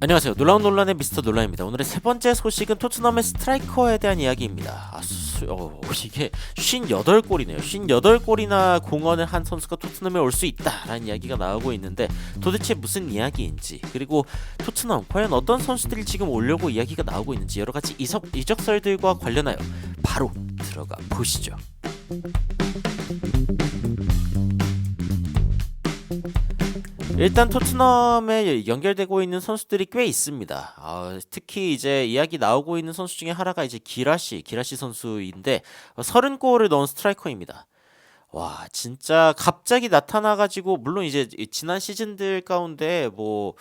안녕하세요. 놀라운 논란의 미스터 논란입니다. 오늘의 세 번째 소식은 토트넘의 스트라이커에 대한 이야기입니다. 아, 수, 어, 이게 58골이네요. 58골이나 공헌을 한 선수가 토트넘에 올 수 있다라는 이야기가 나오고 있는데 도대체 무슨 이야기인지 그리고 토트넘 과연 어떤 선수들이 지금 오려고 이야기가 나오고 있는지 여러 가지 이적, 이적설들과 관련하여 바로 들어가 보시죠. 일단 토트넘에 연결되고 있는 선수들이 꽤 있습니다. 아, 특히 이제 이야기 나오고 있는 선수 중에 하나가 이제 기라시, 기라시 선수인데 30골을 넣은 스트라이커입니다. 와, 진짜 갑자기 나타나가지고 물론 이제 지난 시즌들 가운데 뭐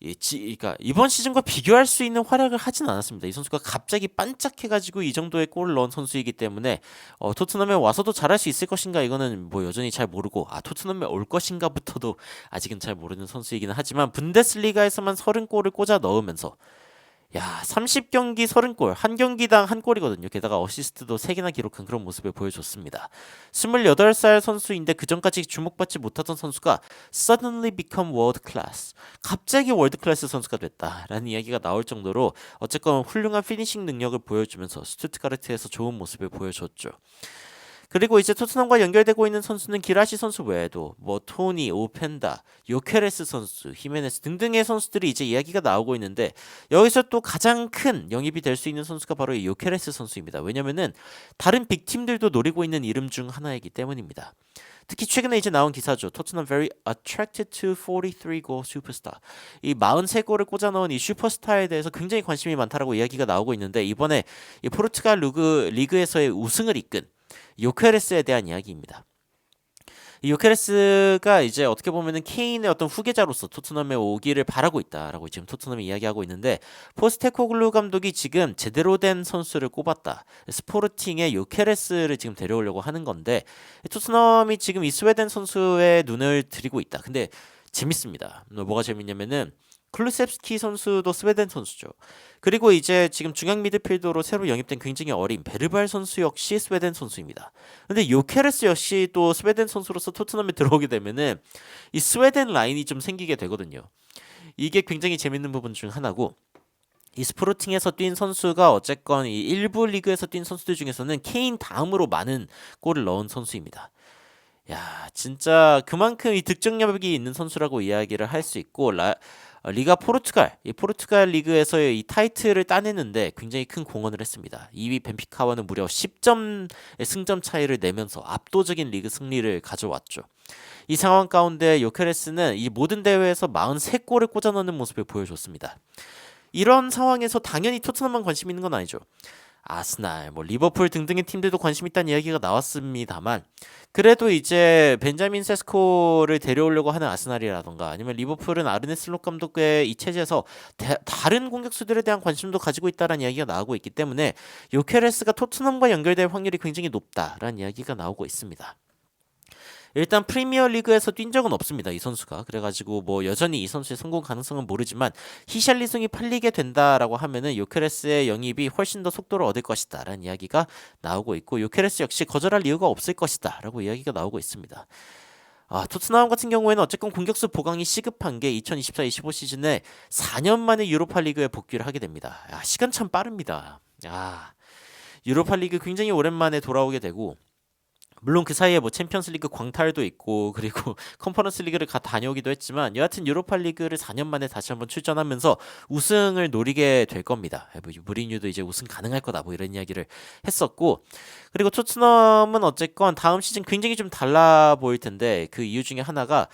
이 지, 그러니까 이번 시즌과 비교할 수 있는 활약을 하진 않았습니다. 이 선수가 갑자기 반짝해가지고 이 정도의 골을 넣은 선수이기 때문에 어, 토트넘에 와서도 잘할 수 있을 것인가 이거는 뭐 여전히 잘 모르고 아 토트넘에 올 것인가부터도 아직은 잘 모르는 선수이기는 하지만 분데스리가에서만 30골을 꽂아 넣으면서 야, 30경기 30골, 한 경기당 한 골이거든요. 게다가 어시스트도 3개나 기록한 그런 모습을 보여줬습니다. 28살 선수인데 그전까지 주목받지 못하던 선수가 suddenly become world class. 갑자기 월드 클래스 선수가 됐다라는 이야기가 나올 정도로 어쨌건 훌륭한 피니싱 능력을 보여주면서 스투트가르트에서 좋은 모습을 보여줬죠. 그리고 이제 토트넘과 연결되고 있는 선수는 기라시 선수 외에도 뭐 토니, 오펜다, 요케레스 선수, 히메네스 등등의 선수들이 이제 이야기가 나오고 있는데 여기서 또 가장 큰 영입이 될 수 있는 선수가 바로 이 요케레스 선수입니다. 왜냐면은 다른 빅팀들도 노리고 있는 이름 중 하나이기 때문입니다. 특히 최근에 이제 나온 기사죠. 토트넘 very attracted to 43 goal superstar. 이 43골을 꽂아 넣은 이 슈퍼스타에 대해서 굉장히 관심이 많다라고 이야기가 나오고 있는데 이번에 이 포르투갈 리그 리그에서의 우승을 이끈 요케레스에 대한 이야기입니다. 이 요케레스가 이제 어떻게 보면은 케인의 어떤 후계자로서 토트넘에 오기를 바라고 있다라고 지금 토트넘이 이야기하고 있는데 포스테코글루 감독이 지금 제대로 된 선수를 꼽았다. 스포르팅의 요케레스를 지금 데려오려고 하는 건데 토트넘이 지금 이 스웨덴 선수의 눈을 들이고 있다. 근데 재밌습니다. 뭐가 재밌냐면은 클루셉스키 선수도 스웨덴 선수죠. 그리고 이제 지금 중앙 미드필더로 새로 영입된 굉장히 어린 베르발 선수 역시 스웨덴 선수입니다. 근데 요케레스 역시 또 스웨덴 선수로서 토트넘에 들어오게 되면은 이 스웨덴 라인이 좀 생기게 되거든요. 이게 굉장히 재밌는 부분 중 하나고 이 스포르팅에서 뛴 선수가 어쨌건 이 일부 리그에서 뛴 선수들 중에서는 케인 다음으로 많은 골을 넣은 선수입니다. 야, 진짜 그만큼 이 득점력이 있는 선수라고 이야기를 할 수 있고 라, 어, 리가 포르투갈, 이 포르투갈 리그에서의 이 타이틀을 따내는데 굉장히 큰 공헌을 했습니다. 2위 벤피카와는 무려 10점 승점 차이를 내면서 압도적인 리그 승리를 가져왔죠. 이 상황 가운데 요케레스는 이 모든 대회에서 43골을 꽂아 넣는 모습을 보여줬습니다. 이런 상황에서 당연히 토트넘만 관심 있는 건 아니죠. 아스날, 뭐 리버풀 등등의 팀들도 관심 있다는 이야기가 나왔습니다만 그래도 이제 벤자민 세스코를 데려오려고 하는 아스날이라던가 아니면 리버풀은 아르네 슬롯 감독의 이 체제에서 대, 다른 공격수들에 대한 관심도 가지고 있다라는 이야기가 나오고 있기 때문에 요케레스가 토트넘과 연결될 확률이 굉장히 높다라는 이야기가 나오고 있습니다. 일단 프리미어 리그에서 뛴 적은 없습니다. 이 선수가. 그래가지고 뭐 여전히 이 선수의 성공 가능성은 모르지만 히샬리송이 팔리게 된다라고 하면은 요케레스의 영입이 훨씬 더 속도를 얻을 것이다 라는 이야기가 나오고 있고 요케레스 역시 거절할 이유가 없을 것이다 라고 이야기가 나오고 있습니다. 아, 토트넘 같은 경우에는 어쨌건 공격수 보강이 시급한 게 2024-25 시즌에 4년 만에 유로파 리그에 복귀를 하게 됩니다. 야, 시간 참 빠릅니다. 아, 유로파 리그 굉장히 오랜만에 돌아오게 되고 물론 그 사이에 뭐 챔피언스리그 광탈도 있고 그리고 컨퍼런스 리그를 가 다녀오기도 했지만 여하튼 유로파 리그를 4년 만에 다시 한번 출전하면서 우승을 노리게 될 겁니다. 뭐 무리뉴도 이제 우승 가능할 거다 뭐 이런 이야기를 했었고 그리고 토트넘은 어쨌건 다음 시즌 굉장히 좀 달라 보일 텐데 그 이유 중에 하나가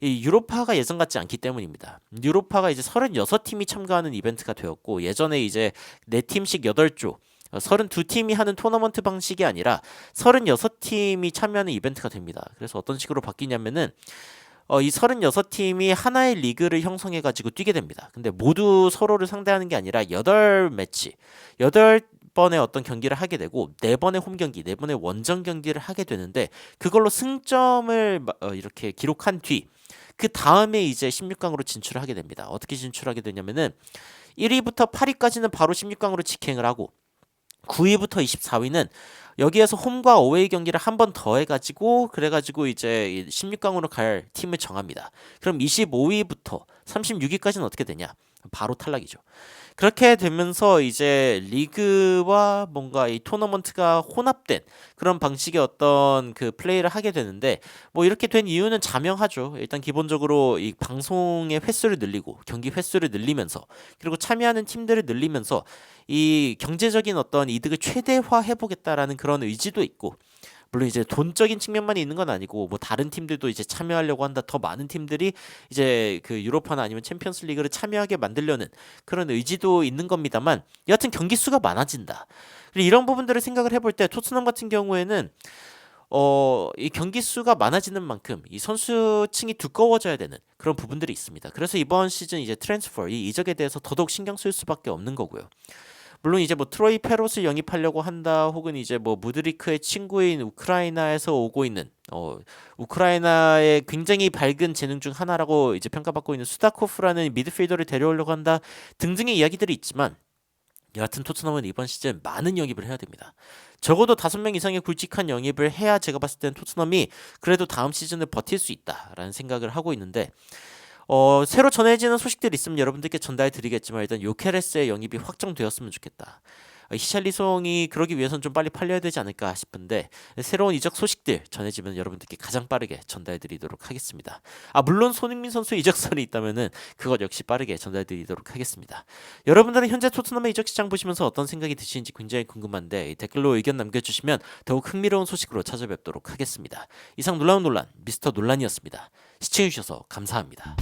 이 유로파가 예전 같지 않기 때문입니다. 유로파가 이제 36팀이 참가하는 이벤트가 되었고 예전에 이제 4팀씩 8조 32 팀이 하는 토너먼트 방식이 아니라 36 팀이 참여하는 이벤트가 됩니다. 그래서 어떤 식으로 바뀌냐면은 어, 이 36팀이 하나의 리그를 형성해 가지고 뛰게 됩니다. 근데 모두 서로를 상대하는 게 아니라 8매치, 8번의 어떤 경기를 하게 되고 4번의 홈 경기, 4번의 원정 경기를 하게 되는데 그걸로 승점을 어, 이렇게 기록한 뒤 그 다음에 이제 16강으로 진출을 하게 됩니다. 어떻게 진출하게 되냐면은 1위부터 8위까지는 바로 16강으로 직행을 하고 9위부터 24위는 여기에서 홈과 어웨이 경기를 한 번 더 해가지고 그래가지고 이제 16강으로 갈 팀을 정합니다. 그럼 25위부터 36위까지는 어떻게 되냐? 바로 탈락이죠. 그렇게 되면서 이제 리그와 뭔가 이 토너먼트가 혼합된 그런 방식의 어떤 그 플레이를 하게 되는데 뭐 이렇게 된 이유는 자명하죠. 일단 기본적으로 이 방송의 횟수를 늘리고 경기 횟수를 늘리면서 그리고 참여하는 팀들을 늘리면서 이 경제적인 어떤 이득을 최대화해 보겠다라는 그런 의지도 있고 물론 이제 돈적인 측면만 있는 건 아니고 뭐 다른 팀들도 이제 참여하려고 한다. 더 많은 팀들이 이제 그 유로파나 아니면 챔피언스 리그를 참여하게 만들려는 그런 의지도 있는 겁니다만 여하튼 경기 수가 많아진다. 그리고 이런 부분들을 생각을 해볼 때 토트넘 같은 경우에는 어, 이 경기 수가 많아지는 만큼 이 선수층이 두꺼워져야 되는 그런 부분들이 있습니다. 그래서 이번 시즌 이제 트랜스퍼, 이 이적에 대해서 더더욱 신경 쓸 수밖에 없는 거고요. 물론 이제 뭐 트로이 페롯을 영입하려고 한다 혹은 이제 뭐 무드리크의 친구인 우크라이나에서 오고 있는 어 우크라이나의 굉장히 밝은 재능 중 하나라고 이제 평가받고 있는 수다코프라는 미드필더를 데려오려고 한다 등등의 이야기들이 있지만 여하튼 토트넘은 이번 시즌 많은 영입을 해야 됩니다. 적어도 다섯 명 이상의 굵직한 영입을 해야 제가 봤을 땐 토트넘이 그래도 다음 시즌을 버틸 수 있다라는 생각을 하고 있는데 어, 새로 전해지는 소식들이 있으면 여러분들께 전달해 드리겠지만 일단 요케레스의 영입이 확정되었으면 좋겠다. 어, 히샬리송이 그러기 위해선 좀 빨리 팔려야 되지 않을까 싶은데 새로운 이적 소식들 전해지면 여러분들께 가장 빠르게 전달해 드리도록 하겠습니다. 아 물론 손흥민 선수 이적설이 있다면은 그것 역시 빠르게 전달해 드리도록 하겠습니다. 여러분들은 현재 토트넘의 이적 시장 보시면서 어떤 생각이 드시는지 굉장히 궁금한데 댓글로 의견 남겨주시면 더욱 흥미로운 소식으로 찾아뵙도록 하겠습니다. 이상 놀라운 논란 미스터 논란이었습니다. 시청해주셔서 감사합니다.